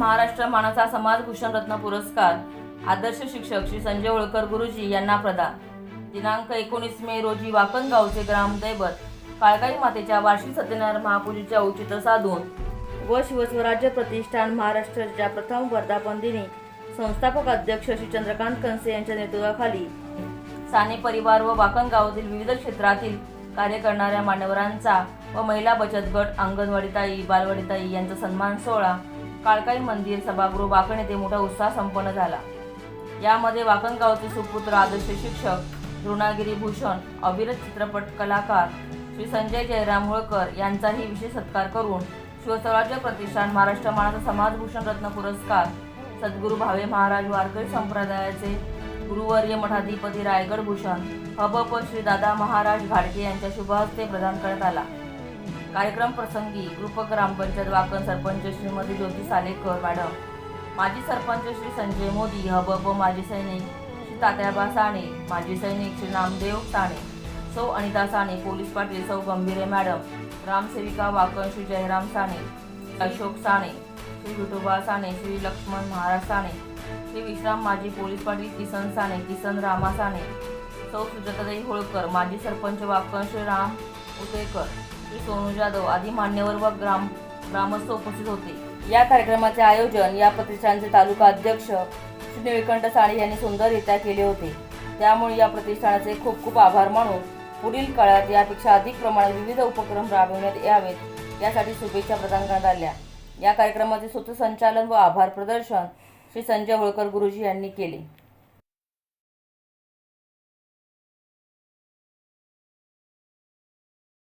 महाराष्ट्र मानाचा समाजभूषण रत्न पुरस्कार. आदर्श शिक्षक श्री संजय होळकर गुरुजी यांना प्रदान. दिनांक एकोणीस मे रोजी वाकणगावचे ग्रामदैवत काळकाई मातेच्या वार्षिक सत्यनारायण महापूजेचे औचित्य साधून व शिवस्वराज्य प्रतिष्ठान महाराष्ट्राच्या प्रथम वर्धापन दिनी संस्थापक अध्यक्ष श्री चंद्रकांत कंसे यांच्या नेतृत्वाखाली साने परिवार व वाकणगावातील विविध क्षेत्रातील कार्य करणाऱ्या मान्यवरांचा व महिला बचत गट अंगणवाडीताई बालवाडीताई यांचा सन्मान सोहळा काळकाई मंदिर सभागृह वाकण येथे मोठा उत्साह संपन्न झाला. यामध्ये वाकण गावचे सुपुत्र आदर्श शिक्षक द्रोणागिरी भूषण अविरत चित्रपट कलाकार श्री संजय जयराम होळकर यांचाही विशेष सत्कार करून शिवस्वराज्य प्रतिष्ठान महाराष्ट्र मानाचा समाजभूषण रत्न पुरस्कार सद्गुरू भावे महाराज वारकरी संप्रदायाचे गुरुवर्य मठाधिपती रायगड भूषण हबप श्री दादा महाराज घाडके यांच्या शुभहस्ते प्रदान करण्यात आला. कार्यक्रम प्रसंगी ग्रुप ग्रामपंचायत वाकण सरपंच श्रीमती ज्योती सालेकर मॅडम. माजी सरपंच श्री संजय मोदी हबप माजी सैनिक श्री तात्याबा साणे माजी सैनिक श्री नामदेव साणे सौ अनिता साने पोलीस पाटील सौ गंभीरे मॅडम. ग्रामसेविका वाकण श्री जयराम साने अशोक साने श्री विठोबा साने श्री लक्ष्मण महाराज साने श्री विश्राम माजी पोलीस पाटील किसन साने किसन रामा साने सौ सुजाताई होळकर माजी सरपंच वाकण श्री राम उदयकर श्री सोनू जाधव आदी मान्यवर व ग्राम ग्रामस्थ उपस्थित होते. या कार्यक्रमाचे आयोजन या प्रतिष्ठानचे तालुका अध्यक्ष श्री निळकंठ साळे यांनी सुंदररित्या केले होते. त्यामुळे या प्रतिष्ठानाचे खूप खूप आभार मानून पुढील काळात यापेक्षा अधिक प्रमाणात विविध उपक्रम राबविण्यात यावेत यासाठी शुभेच्छा प्रदान करण्यात आल्या. या कार्यक्रमाचे सूत्रसंचालन व आभार प्रदर्शन श्री संजय होळकर गुरुजी यांनी केले.